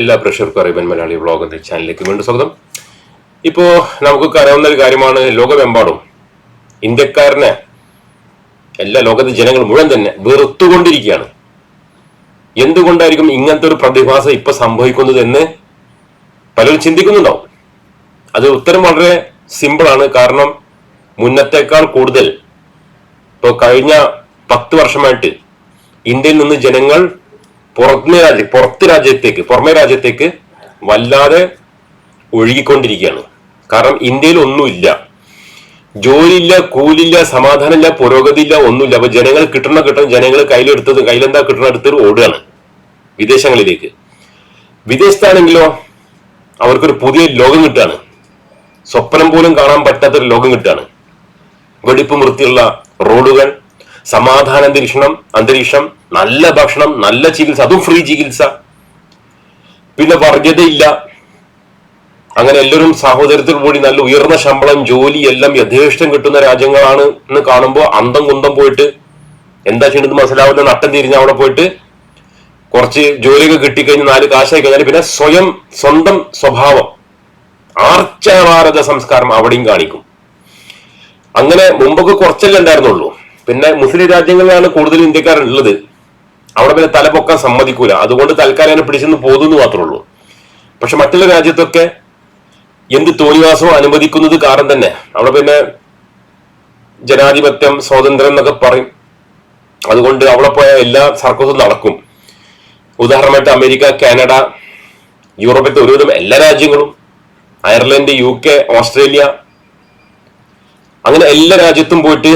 എല്ലാ പ്രഷർക്കും അറിയാൻ മലയാളി വ്ളോഗ് എന്ന ചാനലിലേക്ക് വീണ്ടും സ്വാഗതം. ഇപ്പോ നമുക്കൊക്കെ അറിയാവുന്ന ഒരു കാര്യമാണ് ലോകമെമ്പാടും ഇന്ത്യക്കാരനെ എല്ലാ ലോകത്തെ ജനങ്ങൾ മുഴുവൻ തന്നെ വെറുത്തുകൊണ്ടിരിക്കുകയാണ്. എന്തുകൊണ്ടായിരിക്കും ഇങ്ങനത്തെ ഒരു പ്രതിഭാസം ഇപ്പൊ സംഭവിക്കുന്നത് എന്ന് പലരും ചിന്തിക്കുന്നുണ്ടാവും. അത് ഉത്തരം വളരെ സിമ്പിൾ ആണ്. കാരണം മുന്നത്തേക്കാൾ കൂടുതൽ ഇപ്പോൾ കഴിഞ്ഞ പത്ത് വർഷമായിട്ട് ഇന്ത്യയിൽ നിന്ന് ജനങ്ങൾ പുറമേ രാജ്യ പുറത്ത് രാജ്യത്തേക്ക് പുറമേ രാജ്യത്തേക്ക് വല്ലാതെ ഒഴുകിക്കൊണ്ടിരിക്കുകയാണ്. കാരണം ഇന്ത്യയിൽ ഒന്നുമില്ല. ജോലിയില്ല കൂലില്ല സമാധാനമില്ല പുരോഗതിയില്ല ഒന്നുമില്ല. അപ്പൊ ജനങ്ങൾ കിട്ടണ കിട്ടണ ജനങ്ങൾ കയ്യിലെടുത്തത് കയ്യിലെന്താ കിട്ടണ എടുത്തത് ഓടുകയാണ് വിദേശങ്ങളിലേക്ക്. വിദേശത്താണെങ്കിലോ അവർക്കൊരു പുതിയ ലോകം കിട്ടുകയാണ്. സ്വപ്നം പോലും കാണാൻ പറ്റാത്തൊരു ലോകം കിട്ടുകയാണ്. വെടിപ്പ് വൃത്തിയുള്ള റോഡുകൾ സമാധാന അന്തരീക്ഷണം അന്തരീക്ഷം നല്ല ഭക്ഷണം നല്ല ചികിത്സ. അതും ഫ്രീ ചികിത്സ. പിന്നെ വർഗ്യതയില്ല അങ്ങനെ എല്ലാവരും സഹോദരത്തിൽ കൂടി നല്ല ഉയർന്ന ശമ്പളം ജോലി എല്ലാം യഥേഷ്ടം കിട്ടുന്ന രാജ്യങ്ങളാണ് എന്ന് കാണുമ്പോൾ അന്തം കുന്തം പോയിട്ട് എന്താ ചെയ്യണത് മനസ്സിലാവുന്ന നട്ടം തിരിഞ്ഞ് അവിടെ പോയിട്ട് കുറച്ച് ജോലിയൊക്കെ കിട്ടിക്കഴിഞ്ഞ് നാല് കാശായി കഴിഞ്ഞാൽ പിന്നെ സ്വയം സ്വന്തം സ്വഭാവം. ആർച്ചഭാരത സംസ്കാരം അവിടെയും കാണിക്കും. അങ്ങനെ മുമ്പൊക്കെ കുറച്ചല്ലേ ഉണ്ടായിരുന്നുള്ളൂ. പിന്നെ മുസ്ലിം രാജ്യങ്ങളിലാണ് കൂടുതൽ ഇന്ത്യക്കാരുള്ളത്. അവിടെ പിന്നെ തലപൊക്കാൻ സമ്മതിക്കൂല. അതുകൊണ്ട് തൽക്കാലം അതിനെ പിടിച്ചെന്ന് പോകുന്നു മാത്രമേ ഉള്ളൂ പക്ഷെ മറ്റുള്ള രാജ്യത്തൊക്കെ എന്ത് തോന്നിവാസവും അനുവദിക്കുന്നത് കാരണം തന്നെ. അവിടെ പിന്നെ ജനാധിപത്യം സ്വാതന്ത്ര്യം എന്നൊക്കെ പറയും. അതുകൊണ്ട് അവിടെ പോയ എല്ലാ സർക്കസും നടക്കും. ഉദാഹരണമായിട്ട് അമേരിക്ക കാനഡ യൂറോപ്പിലത്തെ ഒരുവിധം എല്ലാ രാജ്യങ്ങളും അയർലൻഡ് യു കെ ഓസ്ട്രേലിയ അങ്ങനെ എല്ലാ രാജ്യത്തും പോയിട്ട്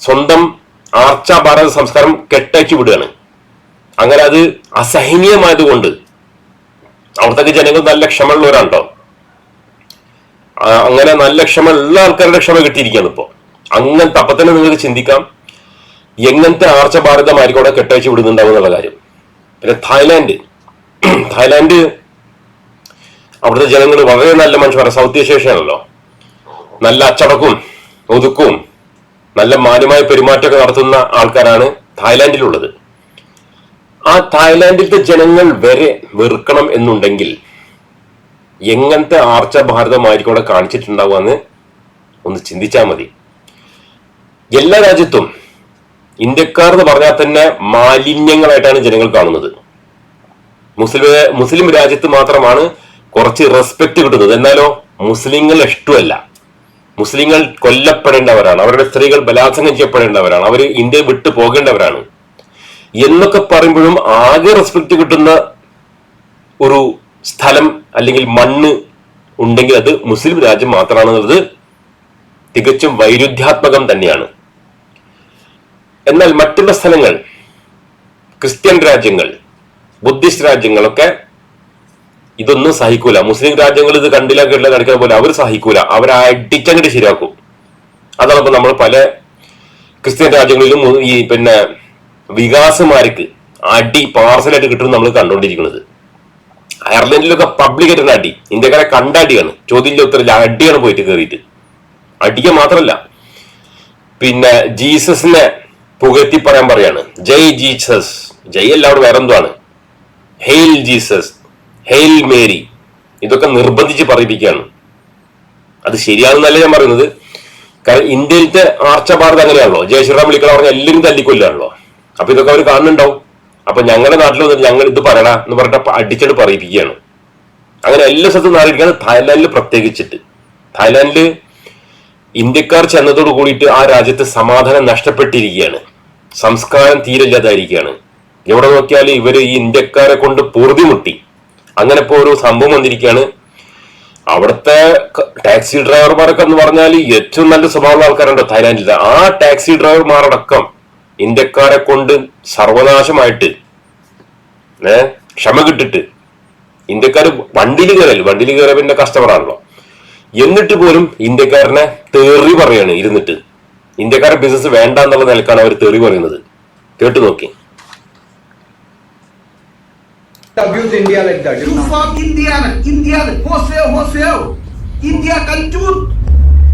സ്വന്തം ആർച്ച ഭാരത സംസ്കാരം കെട്ടയച്ചു വിടുകയാണ്. അങ്ങനെ അത് അസഹനീയമായതുകൊണ്ട് അവിടുത്തെ ജനങ്ങൾ നല്ല ക്ഷമയുള്ളവരാണോ അങ്ങനെ നല്ല ക്ഷമ ഉള്ള ആൾക്കാരുടെ ക്ഷമ കിട്ടിയിരിക്കുകയാണ് ഇപ്പോ. അങ്ങനത്തെ അപ്പം തന്നെ നിങ്ങൾക്ക് ചിന്തിക്കാം എങ്ങനത്തെ ആർച്ച ഭാരതമായിരിക്കും അവിടെ കെട്ടയച്ചു വിടുന്നുണ്ടാവും എന്നുള്ള കാര്യം. പിന്നെ തായ്ലാന്റ് തായ്ലാന്റ് അവിടുത്തെ ജനങ്ങൾ വളരെ നല്ല മനുഷ്യരാണ്. സൗത്ത് ഏഷ്യയാണല്ലോ നല്ല അച്ചടക്കവും ഒതുക്കവും നല്ല മാന്യമായ പെരുമാറ്റമൊക്കെ നടത്തുന്ന ആൾക്കാരാണ് തായ്ലാന്റിലുള്ളത്. ആ തായ്ലാന്റിലത്തെ ജനങ്ങൾ വരെ വെറുക്കണം എന്നുണ്ടെങ്കിൽ എങ്ങനത്തെ ആർച്ച ഭാരതമായിരിക്കും അവിടെ കാണിച്ചിട്ടുണ്ടാവുക എന്ന് ഒന്ന് ചിന്തിച്ചാൽ മതി. എല്ലാ രാജ്യത്തും ഇന്ത്യക്കാർ എന്ന് പറഞ്ഞാൽ തന്നെ മാലിന്യങ്ങളായിട്ടാണ് ജനങ്ങൾ കാണുന്നത്. മുസ്ലിം മുസ്ലിം രാജ്യത്ത് മാത്രമാണ് കുറച്ച് റെസ്പെക്ട് കിട്ടുന്നത്. എന്നാലോ മുസ്ലിങ്ങൾ ഇഷ്ടമല്ല. മുസ്ലിങ്ങൾ കൊല്ലപ്പെടേണ്ടവരാണ്. അവരുടെ സ്ത്രീകൾ ബലാത്സംഗം ചെയ്യപ്പെടേണ്ടവരാണ്. അവർ ഇന്ത്യ വിട്ടു പോകേണ്ടവരാണ്. എന്നൊക്കെ പറയുമ്പോഴും ആകെ റെസ്പെക്ട് കിട്ടുന്ന ഒരു സ്ഥലം അല്ലെങ്കിൽ മണ്ണ് ഉണ്ടെങ്കിൽ അത് മുസ്ലിം രാജ്യം മാത്രമാണെന്നുള്ളത് തികച്ചും വൈരുദ്ധ്യാത്മകം തന്നെയാണ്. എന്നാൽ മറ്റുള്ള സ്ഥലങ്ങൾ ക്രിസ്ത്യൻ രാജ്യങ്ങൾ ബുദ്ധിസ്റ്റ് രാജ്യങ്ങളൊക്കെ ഇതൊന്നും സഹിക്കൂല. മുസ്ലിം രാജ്യങ്ങൾ ഇത് കണ്ടില്ല കേട്ടില്ല നടക്കുന്ന പോലെ അവർ സഹിക്കൂല. അവർ അടിച്ചങ്ങോട്ട് ശരിയാക്കും. അതാണ് ഇപ്പൊ നമ്മൾ പല ക്രിസ്ത്യൻ രാജ്യങ്ങളിലും ഈ പിന്നെ വികാസമാർക്ക് അടി പാർസലായിട്ട് കിട്ടുന്നത് നമ്മൾ കണ്ടുകൊണ്ടിരിക്കുന്നത് അയർലൻഡിലൊക്കെ പബ്ലിക് ആയിട്ട് അടി. ഇന്ത്യക്കാരെ കണ്ട അടിയാണ്. ചോദ്യം ഉത്തരവില്ല അടിയാണ് പോയിട്ട് കയറിയിട്ട് അടിക്ക മാത്രമല്ല പിന്നെ ജീസസിനെ പുകഴ്ത്തി പറയാൻ പറയാണ്. ജയ് ജീസസ്. ജയ് എല്ലാവരും വേറെ എന്തോ ആണ്. Hail Jesus. ഹെയിൽ മേരി ഇതൊക്കെ നിർബന്ധിച്ച് പറയിപ്പിക്കുകയാണ്. അത് ശരിയാണെന്നല്ല ഞാൻ പറയുന്നത്. കാരണം ഇന്ത്യയിലത്തെ ആർച്ച ഭാരത് അങ്ങനെയാണല്ലോ. ജയശ്രീറാം വിളിക്കണ പറഞ്ഞ എല്ലാവരും തല്ലിക്കൊല്ലാണല്ലോ അപ്പൊ ഇതൊക്കെ അവർ കാണുന്നുണ്ടാവും. അപ്പൊ ഞങ്ങളുടെ നാട്ടിൽ വന്നിട്ട് ഞങ്ങൾ ഇത് പറയണ എന്ന് പറഞ്ഞിട്ട് അടിച്ചിട്ട് പറയിപ്പിക്കുകയാണ്. അങ്ങനെ എല്ലാ സ്ഥലത്തും നാടിക്കാണ് തായ്ലാന്റിൽ പ്രത്യേകിച്ചിട്ട്. തായ്ലാന്റിൽ ഇന്ത്യക്കാർ ചെന്നതോട് കൂടിയിട്ട് ആ രാജ്യത്ത് സമാധാനം നഷ്ടപ്പെട്ടിരിക്കുകയാണ്. സംസ്കാരം തീരില്ലാതായിരിക്കുകയാണ് എവിടെ നോക്കിയാലും ഇവർ ഈ ഇന്ത്യക്കാരെ കൊണ്ട് പൊറുതിമുട്ടി. അങ്ങനെ ഇപ്പോ ഒരു സംഭവം വന്നിരിക്കുകയാണ്. അവിടുത്തെ ടാക്സി ഡ്രൈവർമാരൊക്കെ എന്ന് പറഞ്ഞാൽ ഏറ്റവും നല്ല സ്വഭാവമുള്ള ആൾക്കാരുണ്ട് തായ്ലാന്റിൽ. ആ ടാക്സി ഡ്രൈവർമാരടക്കം ഇന്ത്യക്കാരെ കൊണ്ട് സർവനാശമായിട്ട് ഏ ക്ഷമ കിട്ടിട്ട് ഇന്ത്യക്കാർ വണ്ടിയിൽ കയറൽ വണ്ടിയിൽ കയറിയ പിന്നെ കസ്റ്റമറാണല്ലോ. എന്നിട്ട് പോലും ഇന്ത്യക്കാരനെ തേറി പറയാണ് ഇരുന്നിട്ട്. ഇന്ത്യക്കാരുടെ ബിസിനസ് വേണ്ട എന്നുള്ള നിലക്കാണ് അവർ തെറി പറയുന്നത്. കേട്ടു നോക്കി. Abuse India like that. You from India, India, wholesale, wholesale. India Kanchut.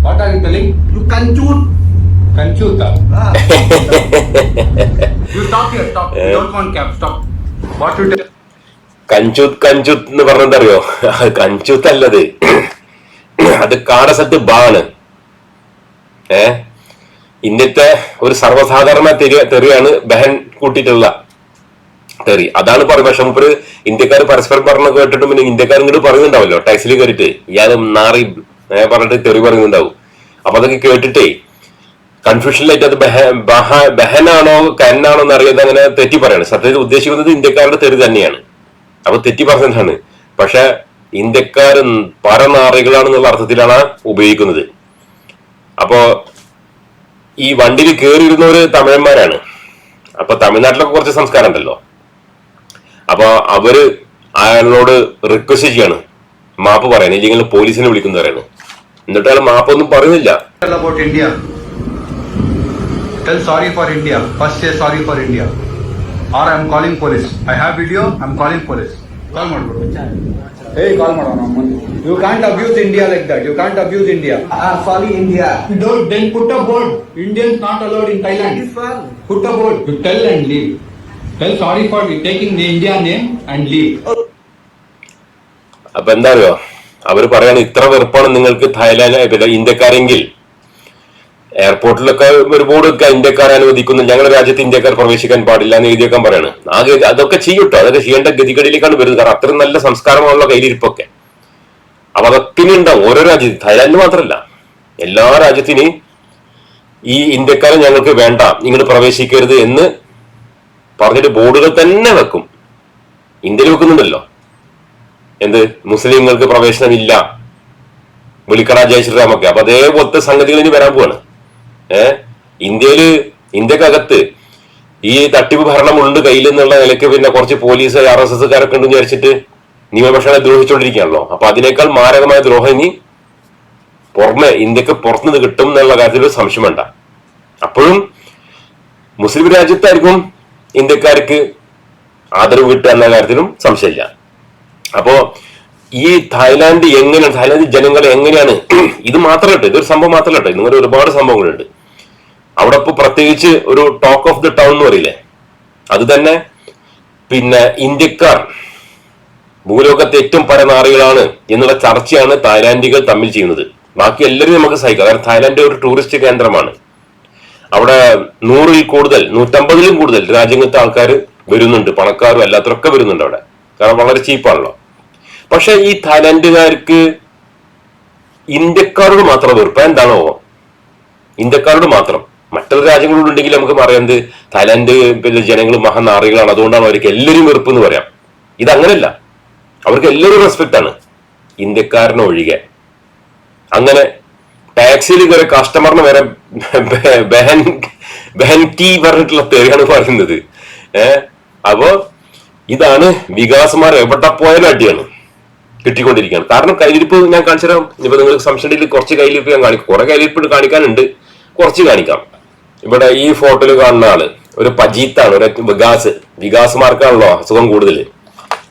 What are you telling? you Kanchut. Kanchuta. Ah. you stop here, stop. You don't want cap, stop. What you tell? കഞ്ചൂത്ത് കഞ്ചൂത്ത് എന്ന് പറഞ്ഞത് അറിയോ കഞ്ചൂത്ത് അല്ലത് അത് കാടസത്ത് ബാണ് ഏ ഇന്നത്തെ ഒരു സർവസാധാരണ തെറിയാണ് ബഹൻ കൂട്ടിയിട്ടുള്ള തെറി. അതാണ് പറയുന്നത്. പക്ഷെ മുപ്പര് ഇന്ത്യക്കാർ പരസ്പരം പറഞ്ഞു കേട്ടിട്ട് പിന്നെ ഇന്ത്യക്കാർ ഇങ്ങോട്ട് പറയുന്നുണ്ടാവല്ലോ. ടാക്സിൽ കയറിട്ട് ഇയാൾ നാറി പറഞ്ഞിട്ട് തെറി പറയുന്നുണ്ടാവും. അപ്പൊ അതൊക്കെ കേട്ടിട്ടേ കൺഫ്യൂഷനിലായിട്ട് അത് ബഹ- ബഹ- ബഹനാണോ കന്നാണോ എന്ന് അറിയാതെ അങ്ങനെ തെറ്റി പറയാണ്. സത്യത്തിൽ ഉദ്ദേശിക്കുന്നത് ഇന്ത്യക്കാരുടെ തെറി തന്നെയാണ്. അപ്പൊ തെറ്റി പറഞ്ഞതാണ്. പക്ഷെ ഇന്ത്യക്കാർ പരനാറികളാണെന്നുള്ള അർത്ഥത്തിലാണ് ഉപയോഗിക്കുന്നത്. അപ്പോ ഈ വണ്ടിയിൽ കയറിയിരുന്നവര് തമിഴന്മാരാണ്. അപ്പൊ തമിഴ്നാട്ടിലൊക്കെ കുറച്ച് സംസ്കാരം ഉണ്ടല്ലോ അപ്പൊ അവര് അയാളോട് റിക്വസ്റ്റ് ചെയ്യാണ് മാപ്പ് പറയാൻ ഇല്ലെങ്കിൽ പോലീസിനെ വിളിക്കുന്നവരാണ് എന്നിട്ട് അയാൾ മാപ്പൊന്നും പറയുന്നില്ല Tell about India. Tell sorry for India. First say sorry for India. Or I'm calling police. I have video, I'm calling police. Call ಮಾಡ್ಬಿಡು. Hey, call ಮಾಡೋಣ ಅಮ್ಮನ್. You can't abuse India like that. You can't abuse India. Ah, sorry, India. Don't, then put a board. Indians not allowed in That Thailand. is far. Put a board. Tell sorry for taking the India name and leave. അപ്പൊ എന്താ അറിയോ അവർ പറയാണ് ഇത്ര വെറുപ്പാണ് നിങ്ങൾക്ക് Thailand ഇന്ത്യക്കാരെങ്കിൽ. എയർപോർട്ടിലൊക്കെ ഒരു board വെക്കുക ഇന്ത്യക്കാരെ അനുവദിക്കുന്നു. ഞങ്ങളുടെ രാജ്യത്ത് ഇന്ത്യക്കാർ പ്രവേശിക്കാൻ പാടില്ല എന്ന് എഴുതിയേക്കാൻ പറയാണ്. ആ അതൊക്കെ ചെയ്യട്ടോ അതൊക്കെ ചെയ്യേണ്ട ഗതികളിലേക്കാണ് വരുന്നത്. കാരണം അത്രയും നല്ല സംസ്കാരമാണല്ലോ കയ്യിലിരിപ്പൊക്കെ. അപ്പൊ അതൊക്കെ ഉണ്ടാവും. ഓരോ രാജ്യത്ത്. തായ്ലാൻഡ് മാത്രമല്ല എല്ലാ രാജ്യത്തിനും ഈ ഇന്ത്യക്കാരെ ഞങ്ങൾക്ക് വേണ്ട. ഇങ്ങോട്ട് പ്രവേശിക്കരുത് എന്ന് പറഞ്ഞിട്ട് ബോർഡുകൾ തന്നെ വെക്കും. ഇന്ത്യയിൽ വെക്കുന്നുണ്ടല്ലോ. എന്ത്? മുസ്ലിങ്ങൾക്ക് പ്രവേശനമില്ല. വിളിക്കട ജയശ്രീരാമൊക്കെ. അപ്പൊ അതേപോലത്തെ സംഗതികൾ ഇനി വരാൻ പോവാണ്. ഏർ ഇന്ത്യയിൽ ഇന്ത്യക്കകത്ത് ഈ തട്ടിപ്പ് ഭരണമുണ്ട് കയ്യിൽ എന്നുള്ള നിലയ്ക്ക് പിന്നെ കുറച്ച് പോലീസ് ആർ എസ് എസ് കാരൊക്കെ ഉണ്ടെന്ന് വിചാരിച്ചിട്ട് നിയമപക്ഷങ്ങളെ ദ്രോഹിച്ചുകൊണ്ടിരിക്കുകയാണല്ലോ അപ്പൊ അതിനേക്കാൾ മാരകമായ ദ്രോഹം ഇനി പുറമെ ഇന്ത്യയ്ക്ക് പുറത്തുനിന്ന് കിട്ടും എന്നുള്ള കാര്യത്തിൽ ഒരു സംശയം വേണ്ട. അപ്പോഴും മുസ്ലിം രാജ്യത്തായിരിക്കും ഇന്ത്യക്കാർക്ക് ആദരവ് കിട്ടുക എന്ന കാര്യത്തിലും സംശയമില്ല. അപ്പോ ഈ തായ്ലാന്റ് എങ്ങനെയാണ് തായ്ലാന്റ് ജനങ്ങൾ എങ്ങനെയാണ് ഇത് മാത്രമല്ല ഇതൊരു സംഭവം മാത്രമല്ല ഇങ്ങനെ ഒരുപാട് സംഭവങ്ങളുണ്ട്. അവിടെ ഇപ്പൊ പ്രത്യേകിച്ച് ഒരു ടോക്ക് ഓഫ് ദി ടൗൺ എന്ന് പറയില്ലേ? അത് തന്നെ പിന്നെ ഇന്ത്യക്കാർ ഭൂലോകത്തെ ഏറ്റവും പരനാറികളാണ് എന്നുള്ള ചർച്ചയാണ് തായ്ലാന്റുകൾ തമ്മിൽ ചെയ്യുന്നത്. ബാക്കി എല്ലാവരും നമുക്ക് സഹിക്കാം. കാരണം തായ്ലാന്റ് ഒരു ടൂറിസ്റ്റ് കേന്ദ്രമാണ്. അവിടെ നൂറിൽ കൂടുതൽ നൂറ്റമ്പതിലും കൂടുതൽ രാജ്യങ്ങളത്തെ ആൾക്കാർ വരുന്നുണ്ട്. പണക്കാരും അല്ലാത്തവരൊക്കെ വരുന്നുണ്ട് അവിടെ. കാരണം വളരെ ചീപ്പാണല്ലോ. പക്ഷെ ഈ തായ്ലാന്റുകാർക്ക് ഇന്ത്യക്കാരോട് മാത്രം വെറുപ്പ്. എന്താണോ ഇന്ത്യക്കാരോട് മാത്രം. മറ്റുള്ള രാജ്യങ്ങളോട് ഉണ്ടെങ്കിൽ നമുക്ക് പറയാം എന്ത്? തായ്ലാന്റ് പിന്നെ ജനങ്ങൾ മഹാനാറികളാണ്. അതുകൊണ്ടാണ് അവർക്ക് എല്ലാവരും വെറുപ്പ് എന്ന് പറയാം. ഇതങ്ങനല്ല. അവർക്ക് എല്ലാവരും റെസ്പെക്ട് ആണ്. ഇന്ത്യക്കാരനെ ഒഴികെ അങ്ങനെ ടാക്സിയിൽ കയറി കസ്റ്റമറിന് വരെ ബെഹൻ ബെഹൻ ടീ പറഞ്ഞിട്ടുള്ള പേരാണ് പറയുന്നത്. ഏഹ് അപ്പോ ഇതാണ് വികാസമാർ എവിടെ പോയാലും അടിയാണ്. കിട്ടിക്കൊണ്ടിരിക്കുകയാണ്. കാരണം കയ്യിലിരിപ്പ് ഞാൻ കാണിച്ചു ഇപ്പൊ നിങ്ങൾക്ക് സംശയം കുറച്ച് കയ്യിലിരിപ്പ് ഞാൻ കാണിക്കും. കുറെ കയ്യിലിരിപ്പ് കാണിക്കാനുണ്ട്. കുറച്ച് കാണിക്കാം. ഇവിടെ ഈ ഫോട്ടോയിൽ കാണുന്ന ആൾ ഒരു പജീത്താണ് ഒരു വികാസ്. വികാസമാർക്കാണല്ലോ അസുഖം കൂടുതൽ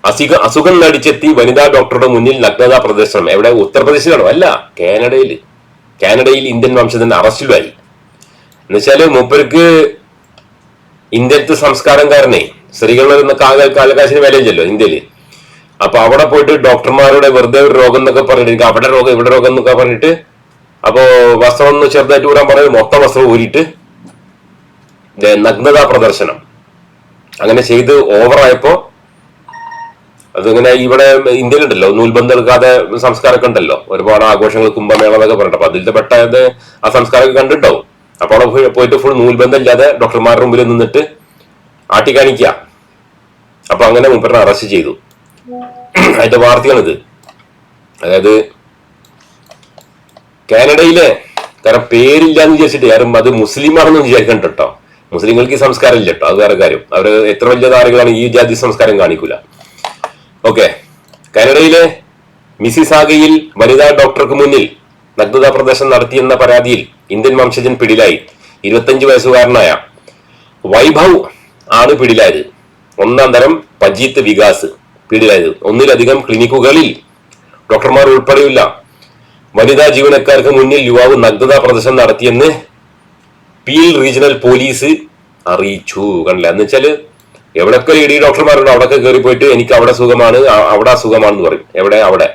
അസുഖ അസുഖം നടിച്ചെത്തി വനിതാ ഡോക്ടറുടെ മുന്നിൽ നഗ്നതാ പ്രദർശനം. എവിടെ? ഉത്തർപ്രദേശിലാണോ? അല്ല കാനഡയിൽ കാനഡയിൽ ഇന്ത്യൻ വംശജന്റെ അറസ്റ്റിലായി എന്നുവെച്ചാൽ മൂപ്പർക്ക് ഇന്ത്യത്തെ സംസ്കാരം കാരണേ സ്ത്രീകൾ വരുന്ന കാലകാശിന് വിലയില്ലല്ലോ ഇന്ത്യയിൽ. അപ്പൊ അവിടെ പോയിട്ട് ഡോക്ടർമാരുടെ വെറുതെ ഒരു രോഗം എന്നൊക്കെ പറഞ്ഞിട്ട് അവിടെ രോഗം ഇവിടെ രോഗം എന്നൊക്കെ പറഞ്ഞിട്ട് അപ്പോ വസ്ത്രം ഒന്ന് ചെറുതായിട്ട് ഊരാൻ പറയും മൊത്തം വസ്ത്രം ഊരിട്ട് നഗ്നതാ പ്രദർശനം. അങ്ങനെ ചെയ്ത് ഓവറായപ്പോ അതിങ്ങനെ ഇവിടെ ഇന്ത്യയിലുണ്ടല്ലോ നൂൽബന്ധം എടുക്കാതെ സംസ്കാരമൊക്കെ ഉണ്ടല്ലോ. ഒരുപാട് ആഘോഷങ്ങൾ കുംഭമേള എന്നൊക്കെ പറഞ്ഞിട്ട്. അപ്പൊ അതിലത്തെ പെട്ടത് ആ സംസ്കാരമൊക്കെ കണ്ടിട്ടുണ്ടാവും. അപ്പൊ അവിടെ പോയി- പോയിട്ട് ഫുൾ നൂൽബന്ധം ഇല്ലാതെ ഡോക്ടർമാരുടെ മുമ്പിൽ നിന്നിട്ട് ആട്ടി കാണിക്കുക അപ്പൊ അങ്ങനെ മുപ്പറിനെ അറസ്റ്റ് ചെയ്തു. അതിന്റെ വാർത്തയാണിത്. അതായത് കാനഡയിലെ കാരണം പേരില്ലാന്ന് വിചാരിച്ചിട്ട് ആരും അത് മുസ്ലിം ആണെന്ന് വിചാരിക്കണ്ട കേട്ടോ. മുസ്ലിങ്ങൾക്ക് ഈ സംസ്കാരം ഇല്ല കേട്ടോ. അത് വേറെ കാര്യം. അവർ എത്ര വലിയ താരങ്ങളാണ് ഈ ജാതി സംസ്കാരം കാണിക്കൂല. കാനഡയിലെ മിസിസാഗയിൽ വനിതാ ഡോക്ടർക്ക് മുന്നിൽ നഗ്നതാ പ്രദർശനം നടത്തിയെന്ന പരാതിയിൽ ഇന്ത്യൻ വംശജൻ പിടിയിലായി. ഇരുപത്തഞ്ച് വയസ്സുകാരനായ വൈഭവ് ആണ് പിടിയിലായത്. ഒന്നാം തരം പജീത്ത് വികാസ് പിടിയിലായത്. ഒന്നിലധികം ക്ലിനിക്കുകളിൽ ഡോക്ടർമാർ ഉൾപ്പെടെയുള്ള വനിതാ ജീവനക്കാർക്ക് മുന്നിൽ യുവാവ് നഗ്നതാ പ്രദർശനം നടത്തിയെന്ന് പീൽ റീജിയണൽ പോലീസ് അറിയിച്ചു. കണ്ടില്ല? എന്ന് വെച്ചാൽ എവിടെയൊക്കെ ഡി ഡോക്ടർമാരുണ്ടോ അവിടെയൊക്കെ കയറി പോയിട്ട് എനിക്ക് അവിടെ സുഖമാണ് അവിടെ അസുഖമാണെന്ന് പറയും. എവിടെ? അവിടെ.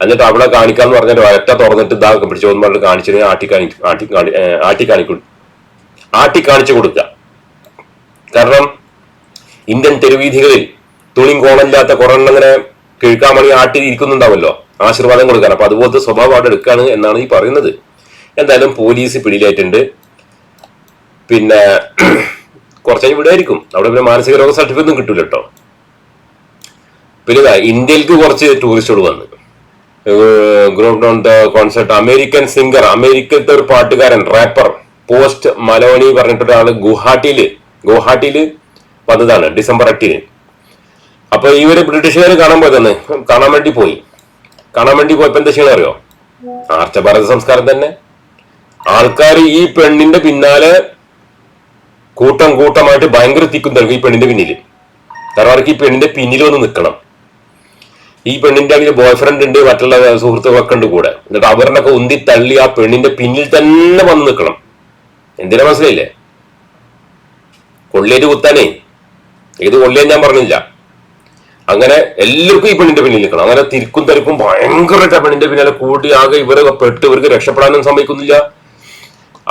എന്നിട്ട് അവിടെ കാണിക്കാന്ന് പറഞ്ഞിട്ട് ഒറ്റ തുറന്നിട്ട് ഇതാ പിടിച്ചോന്ന് പറഞ്ഞിട്ട് കാണിച്ചിട്ട് ആട്ടി കാണിക്കും ആട്ടി കാണി ആട്ടി കാണിക്കും. ആട്ടി കാണിച്ചു കൊടുക്കുക. കാരണം ഇന്ത്യൻ തെരുവീഥികളിൽ തുണിയും കോണമില്ലാത്ത കുറെ ഇങ്ങനെ കിഴുക്കാൻ മണി ആട്ടി ഇരിക്കുന്നുണ്ടാവല്ലോ. ആശീർവാദം കൊടുക്കാൻ. അപ്പൊ അതുപോലത്തെ സ്വഭാവം അവിടെ എടുക്കാണ് എന്നാണ് ഈ പറയുന്നത്. എന്തായാലും പോലീസ് പിടിയിലായിട്ടുണ്ട്. പിന്നെ കുറച്ചു വിടുമായിരിക്കും അവിടെ പിന്നെ മാനസിക രോഗ സർട്ടിഫിക്കറ്റ് ഒന്നും കിട്ടൂല കേട്ടോ. പിന്നെ ഇന്ത്യയിലേക്ക് കുറച്ച് ടൂറിസ്റ്റുകൾ വന്ന്. Group done the concert American singer അമേരിക്കത്തെ ഒരു പാട്ടുകാരൻ റാപ്പർ പോസ്റ്റ് മലോണി പറഞ്ഞിട്ട് ഒരാൾ ഗുവാഹട്ടിയിൽ ഗുവാഹട്ടിയിൽ വന്നതാണ് ഡിസംബർ എട്ടിന്. അപ്പൊ ഇവർ ബ്രിട്ടീഷുകാർ കാണാൻ പോയതാണ്. കാണാൻ വേണ്ടി പോയി. കാണാൻ വേണ്ടി പോയപ്പോ എന്താ ചെയ്യണം അറിയോ? ആർച്ച ഭാരത സംസ്കാരം തന്നെ. ആൾക്കാർ ഈ പെണ്ണിന്റെ പിന്നാലെ കൂട്ടം കൂട്ടമായിട്ട് ഭയങ്കര തിക്കും തരും ഈ പെണ്ണിന്റെ പിന്നിൽ തറവാർക്ക് ഈ പെണ്ണിന്റെ പിന്നിൽ വന്ന് നിൽക്കണം ഈ പെണ്ണിന്റെ അതിൽ ബോയ് ഫ്രണ്ട് ഉണ്ട് മറ്റുള്ള സുഹൃത്തുക്കളൊക്കെ ഉണ്ട് കൂടെ. എന്നിട്ട് അവരിനൊക്കെ ഉന്തി തള്ളി ആ പെണ്ണിന്റെ പിന്നിൽ തന്നെ വന്ന് നിൽക്കണം എന്തിനാ മനസ്സിലായില്ലേ? കൊള്ളേര് കുത്താനേ. ഏത് കൊള്ളേ ഞാൻ പറഞ്ഞില്ല. അങ്ങനെ എല്ലാവർക്കും ഈ പെണ്ണിന്റെ പിന്നിൽ നിൽക്കണം. അങ്ങനെ തിരിക്കും തിരക്കും ഭയങ്കരമായിട്ട് ആ പെണ്ണിന്റെ പിന്നാലെ കൂടി ആകെ ഇവർ പെട്ട് ഇവർക്ക് രക്ഷപ്പെടാനൊന്നും സമ്മതിക്കുന്നില്ല.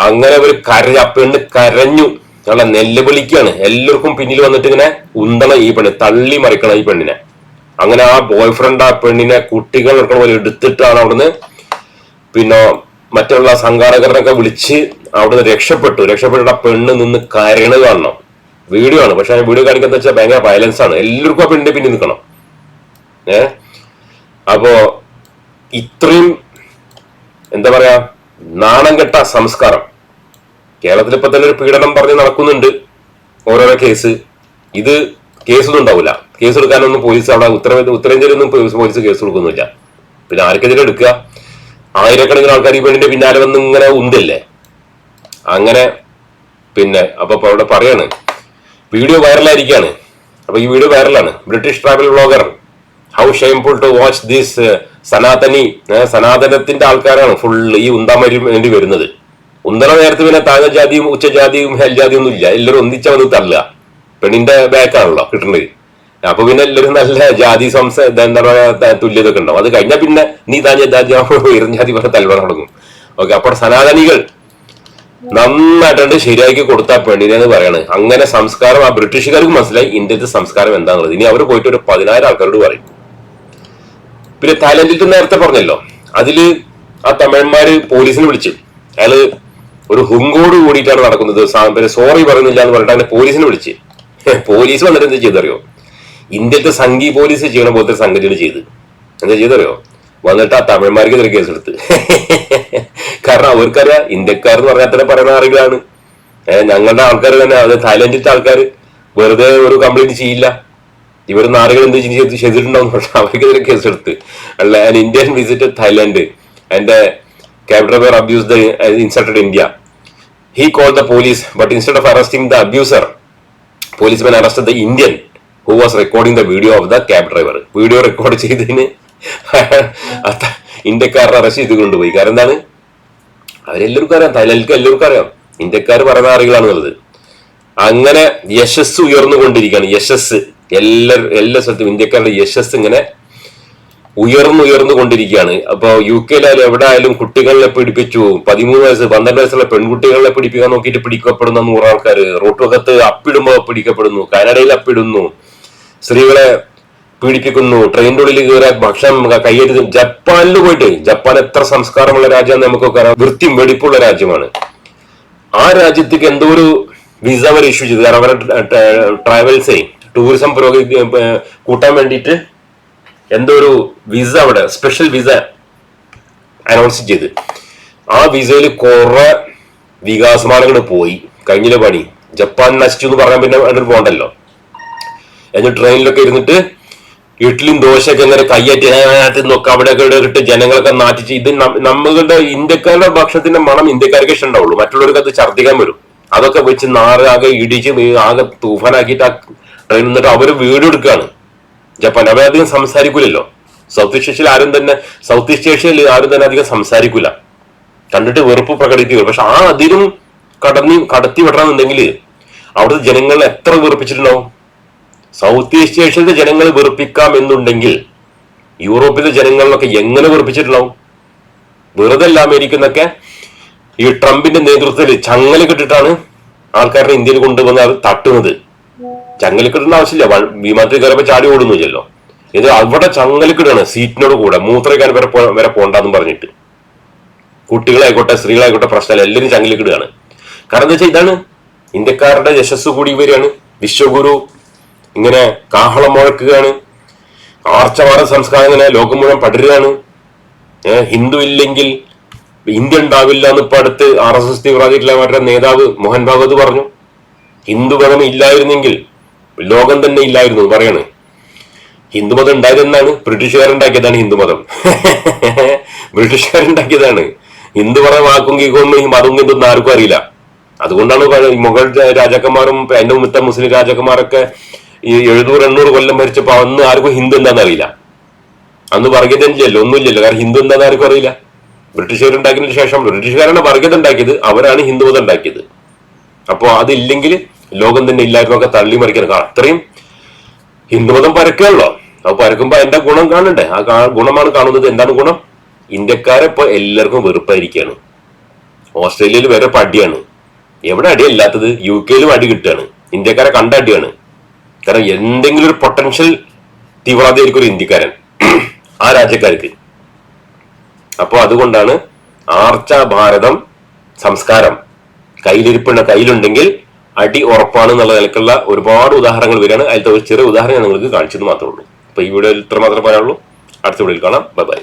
അങ്ങനെ ഇവർ കര ആ പെണ്ണ് കരഞ്ഞു. നല്ല നെല്ല് വിളിക്കാണ് എല്ലാവർക്കും പിന്നിൽ വന്നിട്ട് ഇങ്ങനെ ഉന്തണ ഈ പെണ്ണ് തള്ളി മറിക്കണം ഈ പെണ്ണിനെ. അങ്ങനെ ആ ബോയ് ഫ്രണ്ട് ആ പെണ്ണിനെ കുട്ടികൾ എടുക്കണ പോലെ എടുത്തിട്ടാണ് അവിടുന്ന് പിന്നെ മറ്റുള്ള സംഘാടകരനൊക്കെ വിളിച്ച് അവിടുന്ന് രക്ഷപ്പെട്ടു. രക്ഷപ്പെട്ടിട്ട് ആ പെണ്ണ് നിന്ന് കരണ് കാണണം. വീഡിയോ ആണ്. പക്ഷെ വീഡിയോ കാണിക്കുന്ന വെച്ചാൽ ഭയങ്കര വയലൻസ് ആണ്. എല്ലാവർക്കും ആ പെണ്ണിന്റെ പിന്നിൽ നിൽക്കണം. ഏ? അപ്പോ ഇത്രയും എന്താ പറയാ നാണം കെട്ട സംസ്കാരം. കേരളത്തിൽ ഇപ്പൊ തന്നെ ഒരു പീഡനം പറഞ്ഞ് നടക്കുന്നുണ്ട് ഓരോരോ കേസ്. ഇത് കേസൊന്നും ഉണ്ടാവില്ല കേസ് എടുക്കാനൊന്നും പോലീസ് അവിടെ ഉത്തര ഉത്തരേന്ത്യയിലൊന്നും പോലീസ് കേസ് കൊടുക്കുന്നില്ല പിന്നെ ആർക്കെതിരെ എടുക്കുക? ആയിരക്കണക്കിന് ആൾക്കാർ ഈ പെണ്ണിന്റെ പിന്നാലെ വന്ന് ഇങ്ങനെ ഉണ്ടില്ലേ അങ്ങനെ പിന്നെ അപ്പൊ അവിടെ പറയാണ്. വീഡിയോ വൈറലായിരിക്കാണ്. അപ്പൊ ഈ video വൈറലാണ്. British travel vlogger how shameful to watch this Sanatani സനാതനത്തിന്റെ ആൾക്കാരാണ് ഫുൾ ഈ ഉന്താമരി വേണ്ടി വരുന്നത്. ഉന്തണ നേരത്തെ പിന്നെ താഴ്ന്ന ജാതിയും ഉച്ചജാതിയും ഹെൽജാതിയും ഒന്നും ഇല്ല. എല്ലാവരും ഒന്നിച്ച വന്ന് തള്ളുക. പെണ്ണിന്റെ ബാക്കാണല്ലോ കിട്ടുന്നത് അപ്പൊ പിന്നെ എല്ലാവരും നല്ല ജാതി സംസ എന്താ പറയാ തുല്യത ഒക്കെ ഉണ്ടാവും. അത് കഴിഞ്ഞാൽ പിന്നെ നീ താഞ്ഞ ജാതി ഉയർന്ന ജാതി പറഞ്ഞ തൽവറ തുടങ്ങും. ഓക്കെ അപ്പോൾ സനാതനികൾ നന്നായിട്ടുണ്ട് ശരിയാക്കി കൊടുത്ത പെണ്ണിനെ എന്ന് പറയാണ്. അങ്ങനെ സംസ്കാരം ആ ബ്രിട്ടീഷുകാർക്ക് മനസ്സിലായി ഇന്ത്യത്തെ സംസ്കാരം എന്താണെന്നുള്ളത് ഇനി അവർ പോയിട്ട് ഒരു പതിനായിരം ആൾക്കാരോട് പറയും. പിന്നെ തായ്ലൻഡിൽ നേരത്തെ പറഞ്ഞല്ലോ. അതിൽ ആ തമിഴന്മാര് പോലീസിനെ വിളിച്ചു. അയാൾ ഒരു ഹുങ്കോട് കൂടിയിട്ടാണ് നടക്കുന്നത്. പിന്നെ സോറി പറയുന്നില്ല എന്ന് പറഞ്ഞിട്ട് അങ്ങനെ പോലീസിനെ വിളിച്ച്. പോലീസ് വന്നിട്ട് എന്താ ചെയ്തറിയോ? ഇന്ത്യത്തെ സംഘി പോലീസ് ചെയ്യണ പോലത്തെ സംഗതികൾ ചെയ്ത് എന്താ ചെയ്തറിയോ? വന്നിട്ട് ആ തമിഴന്മാർക്കെതിരെ കേസെടുത്ത്. കാരണം അവർക്കറിയാം ഇന്ത്യക്കാർ എന്ന് പറഞ്ഞാൽ തന്നെ പറയുന്ന ആളുകളാണ് ഞങ്ങളുടെ ആൾക്കാർ തന്നെ അത് തായ്ലൻഡിലത്തെ ആൾക്കാർ വെറുതെ ഒരു കംപ്ലൈന്റ് ചെയ്യില്ല. ഇവർ നാടുകൾ എന്ത് ചെയ്ത് ചെയ്തിട്ടുണ്ടാവും പക്ഷെ അവർക്കെതിരെ കേസെടുത്ത്. അല്ല Indian visit Thailand and cab driver abuse the insulted India he call the police but instead of arresting the abuser policeman arrest the Indian who was recording the video of the cab driver video record ചെയ്തതിന് ഇന്ത്യക്കാരനെ arrest ചെയ്ത് കൊണ്ടുപോയി കാരണം എന്താണ്? അവരെല്ലാവർക്കും അറിയാം. തായ്ലൻഡിലേക്ക് എല്ലാവർക്കും അറിയാം. ഇന്ത്യക്കാർ പറയുന്ന അറികളാണെന്നുള്ളത് അങ്ങനെ യശസ് ഉയർന്നുകൊണ്ടിരിക്കുകയാണ്. യശസ് എല്ലാ എല്ലാ സ്ഥലത്തും ഇന്ത്യക്കാരുടെ യശസ് ഇങ്ങനെ ഉയർന്നുയർന്നു കൊണ്ടിരിക്കുകയാണ് അപ്പോൾ യു കെയിലായാലും എവിടെ ആയാലും കുട്ടികളെ പിടിപ്പിച്ചു. പതിമൂന്ന് വയസ്സ് പന്ത്രണ്ട് വയസ്സുള്ള പെൺകുട്ടികളെ പിടിപ്പിക്കാൻ നോക്കിയിട്ട് പിടിക്കപ്പെടുന്ന നൂറ് ആൾക്കാർ റോട്ടുവകത്ത് അപ്പിടുമ്പോ പിടിക്കപ്പെടുന്നു. കാനഡയിൽ അപ്പിടുന്നു. സ്ത്രീകളെ പീഡിപ്പിക്കുന്നു. ട്രെയിനിന്റെ ഉള്ളിൽ കയറാൻ ഭക്ഷണം കയ്യേറ്റി ജപ്പാനിൽ പോയിട്ട് ജപ്പാൻ എത്ര സംസ്കാരമുള്ള രാജ്യമാണ് നമുക്കൊക്കെ അറിയാം. വൃത്തിയും വെടിപ്പുള്ള രാജ്യമാണ്. ആ രാജ്യത്തേക്ക് എന്തോ ഒരു വിസ അവർ ഇഷ്യൂ ചെയ്തു. കാരണം അവരുടെ ട്രാവൽസേ ടൂറിസം പുരോഗതി കൂട്ടാൻ വേണ്ടിയിട്ട് എന്തോ ഒരു വിസ അവിടെ സ്പെഷ്യൽ വിസ അനൗൺസ് ചെയ്ത്. ആ വിസയിൽ കുറെ വികാസമാനങ്ങൾ പോയി. കഴിഞ്ഞില്ല പണി? ജപ്പാൻ നശിച്ചു എന്ന് പറയാൻ പിന്നെ അതിന് പോകണ്ടല്ലോ എന്നിട്ട് ട്രെയിനിലൊക്കെ ഇരുന്നിട്ട് ഇഡ്ഡലിയും ദോശയൊക്കെ ഇങ്ങനെ കയ്യേറ്റി അതിനകത്ത് നോക്കുക അവിടെ ഇട്ട് ജനങ്ങളൊക്കെ നാട്ടിച്ച് ഇത് നമ്മളുടെ ഇന്ത്യക്കാരുടെ ഭക്ഷണത്തിന്റെ മണം ഇന്ത്യക്കാർക്ക് ഇഷ്ടമുണ്ടാവുള്ളൂ. മറ്റുള്ളവർക്ക് അത് ഛർദ്ദിക്കാൻ വരും. അതൊക്കെ വെച്ച് നാറാകെ ഇടിച്ച് ആകെ തൂഫാനാക്കിയിട്ട് ആ ട്രെയിൻ നിന്നിട്ട് വീട് വീടെടുക്കുകയാണ് ജപ്പാൻ അവരധികം സംസാരിക്കില്ലല്ലോ സൗത്ത് ഈസ്റ്റ് ഏഷ്യയിൽ ആരും തന്നെ സൗത്ത് ഈസ്റ്റ് ഏഷ്യയിൽ ആരും തന്നെ അധികം സംസാരിക്കില്ല കണ്ടിട്ട് വെറുപ്പ് പ്രകടിപ്പിക്കും. പക്ഷെ ആ അതിരും കടന്നി കടത്തി വിടണമെന്നുണ്ടെങ്കിൽ അവിടുത്തെ ജനങ്ങളെ എത്ര വെറുപ്പിച്ചിട്ടുണ്ടാവും? സൗത്ത് ഈസ്റ്റ് ഏഷ്യയിലെ ജനങ്ങൾ വെറുപ്പിക്കാം എന്നുണ്ടെങ്കിൽ യൂറോപ്പിലെ ജനങ്ങളിലൊക്കെ എങ്ങനെ വെറുപ്പിച്ചിട്ടുണ്ടാവും? വെറുതെ അല്ല അമേരിക്കുന്നൊക്കെ ഈ ട്രംപിന്റെ നേതൃത്വത്തിൽ ചങ്ങല കെട്ടിട്ടാണ് ആൾക്കാരുടെ ഇന്ത്യയിൽ കൊണ്ടുവന്ന് അത് തട്ടുന്നത്. ചങ്ങല കെട്ടുന്ന ആവശ്യമില്ല വിമാനത്തിൽ കയറിയപ്പോ ചാടി ഓടുന്നില്ലല്ലോ. ഇത് അവിടെ ചങ്ങല കിടുകയാണ് സീറ്റിനോട് കൂടെ. മൂത്രയ്ക്കാൻ വരെ വരെ പോണ്ടെന്ന് പറഞ്ഞിട്ട്. കുട്ടികളായിക്കോട്ടെ സ്ത്രീകളായിക്കോട്ടെ പ്രശ്നമല്ല. എല്ലാവരും ചങ്ങല കിടുകയാണ് കാരണം എന്താ വെച്ചാൽ ഇതാണ് ഇന്ത്യക്കാരുടെ യശസ് കൂടി വരികയാണ്. വിശ്വഗുരു ഇങ്ങനെ കാഹളം മുഴക്കുകയാണ്. ആർച്ചവാദ സംസ്കാരം ഇങ്ങനെ ലോകം മുഴുവൻ പടരുകയാണ്. ഹിന്ദു ഇല്ലെങ്കിൽ ഇന്ത്യ ഉണ്ടാവില്ല എന്ന് ഇപ്പൊ അടുത്ത് ആർ എസ് എസ് തീവ്രവാദികളുടെ നേതാവ് മോഹൻ ഭാഗവത് പറഞ്ഞു. ഹിന്ദു ഗണം ഇല്ലായിരുന്നെങ്കിൽ ലോകം തന്നെ ഇല്ലായിരുന്നു പറയണേ. ഹിന്ദുമതം ഉണ്ടായതെന്നാണ് ബ്രിട്ടീഷുകാരുണ്ടാക്കിയതാണ് ഹിന്ദുമതം. ബ്രിട്ടീഷുകാരുണ്ടാക്കിയതാണ്. ഹിന്ദു പറഞ്ഞ വാക്കും കീക്കൊന്നും ഈ മതം കിട്ടുന്ന ആർക്കും അറിയില്ല. അതുകൊണ്ടാണ് മുഗൾ രാജാക്കന്മാരും എന്റെ മുത്ത മുസ്ലിം രാജാക്കന്മാരൊക്കെ ഈ എഴുന്നൂറ് എണ്ണൂറ് കൊല്ലം ഭരിച്ചപ്പോ അന്ന് ആർക്കും ഹിന്ദു എന്താണെന്ന് അറിയില്ല. അന്ന് വർഗീയതല്ലോ ഒന്നുമില്ലല്ലോ കാരണം ഹിന്ദു എന്താണെന്ന് ആർക്കും അറിയില്ല. ബ്രിട്ടീഷുകാർ ഉണ്ടാക്കിയതിനു ശേഷം ബ്രിട്ടീഷുകാരാണ് വർഗീയത ഉണ്ടാക്കിയത് അവരാണ് ഹിന്ദുമതം ഉണ്ടാക്കിയത്. അപ്പോ അതില്ലെങ്കിൽ ലോകം തന്നെ ഇല്ലായിരുന്നൊക്കെ തള്ളി കാരണം അത്രയും ഹിന്ദുമതം പരക്കുകയുള്ളോ അപ്പൊ പരക്കുമ്പോ അതിന്റെ ഗുണം കാണണ്ടേ? ആ ഗുണമാണ് കാണുന്നത്. എന്താണ് ഗുണം? ഇന്ത്യക്കാരെ ഇപ്പൊ എല്ലാവർക്കും വെറുപ്പായിരിക്കുകയാണ് ഓസ്ട്രേലിയയിൽ വേറെ പടിയാണ്. എവിടെ അടിയല്ലാത്തത്? യു കെയിലും അടി കിട്ടുകയാണ്. ഇന്ത്യക്കാരെ കണ്ട അടിയാണ്. കാരണം എന്തെങ്കിലും ഒരു പൊട്ടൻഷ്യൽ തീവ്രവാദിയായിരിക്കും ഒരു ഇന്ത്യക്കാരൻ. ആ രാജ്യക്കാർക്ക്. അപ്പൊ അതുകൊണ്ടാണ് ആർച്ച ഭാരതം സംസ്കാരം. കയ്യിലിരിപ്പുണ്ട കയ്യിലുണ്ടെങ്കിൽ അടി ഉറപ്പാണ് എന്നുള്ള നിലക്കുള്ള ഒരുപാട് ഉദാഹരണങ്ങൾ വരികയാണ്. അതിലത്തെ ഒരു ചെറിയ ഉദാഹരണം ഞാൻ നിങ്ങൾക്ക് കാണിച്ചത് മാത്രമേ ഉള്ളൂ. അപ്പൊ ഈ വീഡിയോയിൽ ഇത്ര മാത്രമേ പറയാനുള്ളൂ. അടുത്ത വീഡിയോയിൽ കാണാം. Bye bye